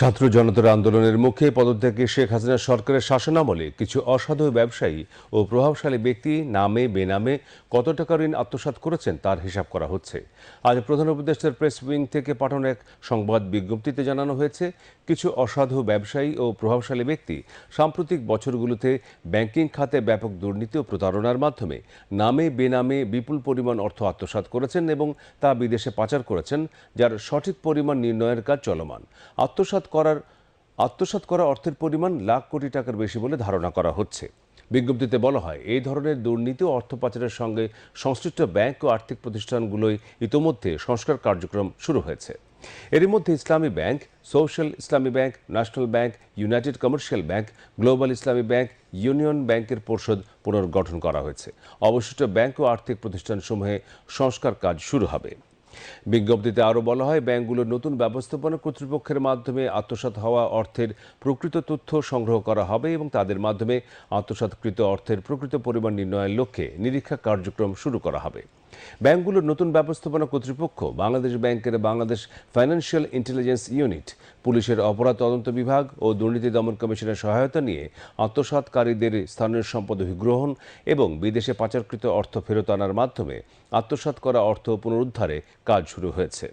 ছাত্র জনতার আন্দোলনের মুখে পদত্যাগে শেখ হাসিনা সরকারের শাসনামলে কিছু অসাধু ব্যবসায়ী ও প্রভাবশালী ব্যক্তি নামে, বেনামে কত টাকা ঋণ আত্মসাৎ করেছেন তার হিসাব করা হচ্ছে। আজ প্রধান উপদেষ্টার প্রেস উইং থেকে পাঠানো এক সংবাদ বিজ্ঞপ্তিতে জানানো হয়েছে, কিছু অসাধু ব্যবসায়ী ও প্রভাবশালী ব্যক্তি সাম্প্রতিক বছরগুলোতে ব্যাংকিং খাতে ব্যাপক দুর্নীতি ও প্রতারণার মাধ্যমে নামে, বেনামে বিপুল পরিমাণ অর্থ আত্মসাৎ করেছেন এবং তা বিদেশে পাচার করেছেন, যার সঠিক পরিমাণ নির্ণয়ের কাজ চলমান। আত্মসাৎ করার, আত্মসাৎ করা অর্থের পরিমাণ লাখ কোটি টাকার বেশি বলে ধারণা করা হচ্ছে। বিজ্ঞপ্তিতে বলা হয়, এই ধরনের দুর্নীতি ও অর্থ পাচারের সঙ্গে সংশ্লিষ্ট ব্যাংক ও আর্থিক প্রতিষ্ঠানগুলোই ইতোমধ্যে সংস্কার কার্যক্রম শুরু হয়েছে। এরই মধ্যে Islami bank, social Islami bank, national bank, united commercial bank, global Islami bank, union ব্যাংকের পরিষদ পুনর্গঠন করা হয়েছে। অবশিষ্ট ব্যাংক ও আর্থিক প্রতিষ্ঠানসমূহে সংস্কার কাজ শুরু হবে। বিজ্ঞপ্তিতে আরও বলা হয়, ব্যাংকগুলোর নতুন ব্যবস্থাপনা কর্তৃপক্ষের মাধ্যমে আত্মসাত হওয়া অর্থের প্রকৃত তথ্য সংগ্রহ করা হবে এবং তাদের মাধ্যমে আত্মসাতকৃত অর্থের প্রকৃত পরিমাণ নির্ণয়ের লক্ষ্যে নিরীক্ষা কার্যক্রম শুরু করা হবে। ব্যাংকগুলোর নতুন ব্যবস্থাপনা কর্তৃপক্ষ, বাংলাদেশ ব্যাংকের বাংলাদেশ ফাইন্যান্সিয়াল ইন্টেলিজেন্স ইউনিট, পুলিশের অপরাধ তদন্ত বিভাগ ও দুর্নীতি দমন কমিশনের সহায়তা নিয়ে আত্মসাতকারীদের স্থানীয় সম্পদ অধিগ্রহণ এবং বিদেশে পাচারকৃত অর্থ ফেরত আনার মাধ্যমে আত্মসাত করা অর্থ পুনরুদ্ধারে কাজ শুরু হয়েছে।